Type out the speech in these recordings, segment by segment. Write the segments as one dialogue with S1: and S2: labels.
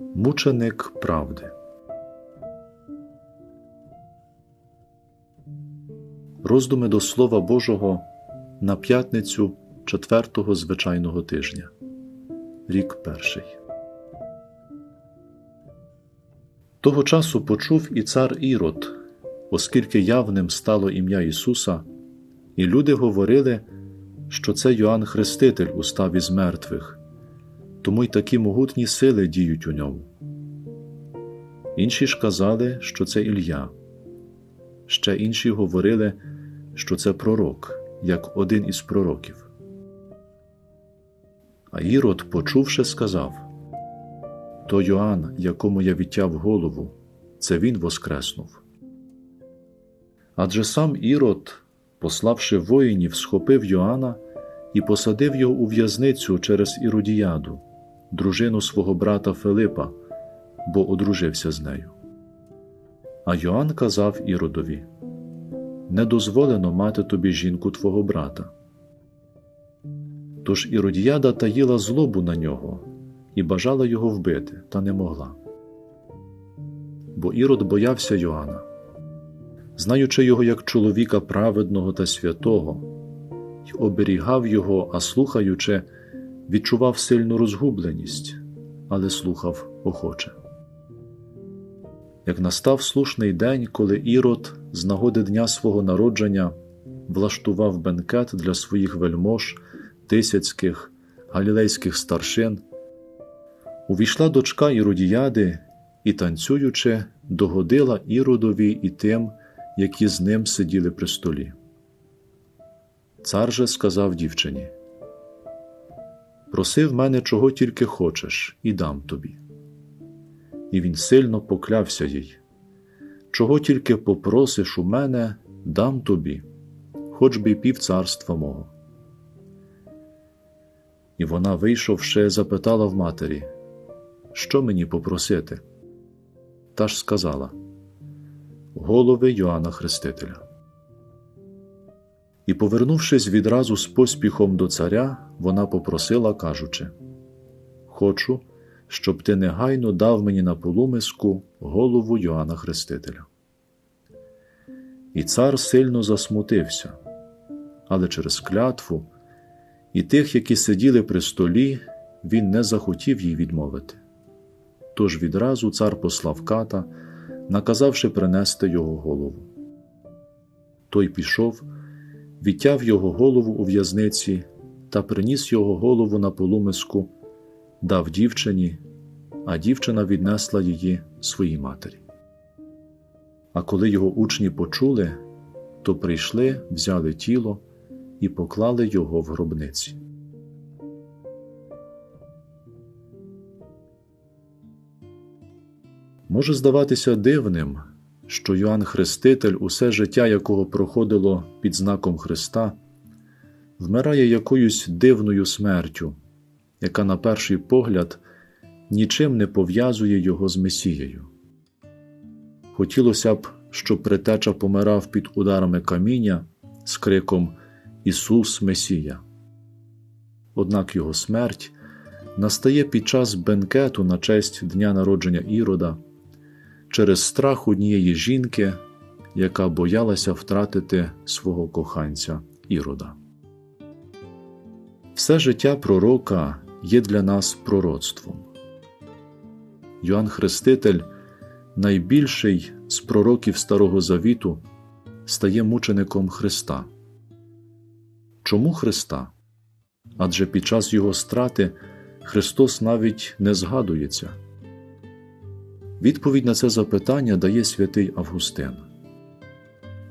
S1: Мученик правди. Роздуми до Слова Божого на п'ятницю четвертого звичайного тижня. Рік перший. Того часу почув і цар Ірод, оскільки явним стало ім'я Ісуса, і люди говорили, що це Йоанн Хреститель устав із мертвих, тому й такі могутні сили діють у ньому. Інші ж казали, що це Ілля. Ще інші говорили, що це пророк, як один із пророків. А Ірод, почувши, сказав То Йоанн, якому я відтяв голову, це він воскреснув. Адже сам Ірод, пославши воїнів, схопив Йоанна і посадив його у в'язницю через Іродіяду, дружину свого брата Филипа, бо одружився з нею. А Йоанн казав Іродові Не дозволено мати тобі жінку твого брата. Тож Іродіяда таїла злобу на нього і бажала його вбити, та не могла. Бо Ірод боявся Йоанна, знаючи його як чоловіка праведного та святого, й оберігав його, а слухаючи, відчував сильну розгубленість, але слухав охоче. Як настав слушний день, коли Ірод з нагоди дня свого народження влаштував бенкет для своїх вельмож, тисяцьких, галілейських старшин, увійшла дочка Іродіяди і, танцюючи, догодила Іродові і тим, які з ним сиділи при столі. Цар же сказав дівчині: Проси в мене чого тільки хочеш, і дам тобі. І він сильно поклявся їй. Чого тільки попросиш у мене, дам тобі, хоч би й пів царства мого. І вона, вийшовши, запитала в матері, що мені попросити? Та ж сказала Голови Йоанна Хрестителя. І, повернувшись відразу з поспіхом до царя, вона попросила, кажучи: Хочу, щоб ти негайно дав мені на полумиску голову Йоанна Хрестителя. І цар сильно засмутився, але через клятву і тих, які сиділи при столі, він не захотів їй відмовити. Тож відразу цар послав ката, наказавши принести його голову. Той пішов відтяв його голову у в'язниці та приніс його голову на полумиску, дав дівчині, а дівчина віднесла її своїй матері. А коли його учні почули, то прийшли, взяли тіло і поклали його в гробниці. Може здаватися дивним, що Йоанн Хреститель, усе життя якого проходило під знаком Христа, вмирає якоюсь дивною смертю, яка, на перший погляд, нічим не пов'язує його з Месією. Хотілося б, щоб притеча помирав під ударами каміння з криком Ісус Месія. Однак його смерть настає під час бенкету на честь дня народження Ірода через страх однієї жінки, яка боялася втратити свого коханця Ірода. Все життя пророка є для нас пророцтвом. Йоанн Хреститель, найбільший з пророків Старого Завіту, стає мучеником Христа. Чому Христа? Адже під час Його страти Христос навіть не згадується. Відповідь на це запитання дає святий Августин.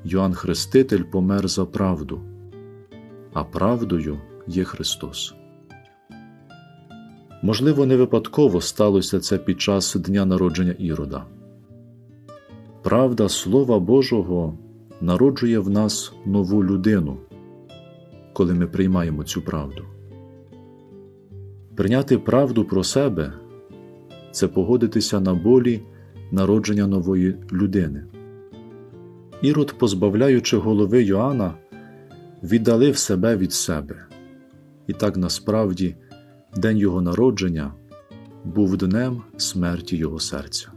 S1: Йоанн Хреститель помер за правду, а правдою є Христос. Можливо, не випадково сталося це під час дня народження Ірода. Правда Слова Божого народжує в нас нову людину, коли ми приймаємо цю правду. Прийняти правду про себе це погодитися на болі народження нової людини. Ірод, позбавляючи голови Йоанна, віддалив себе від себе, і так насправді день його народження був днем смерті його серця.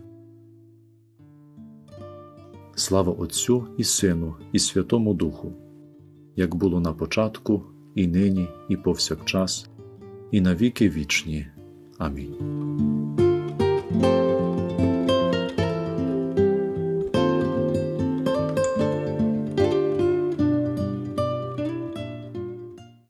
S1: Слава Отцю і Сину, і Святому Духу, як було на початку, і нині, і повсякчас, і на віки вічні. Амінь.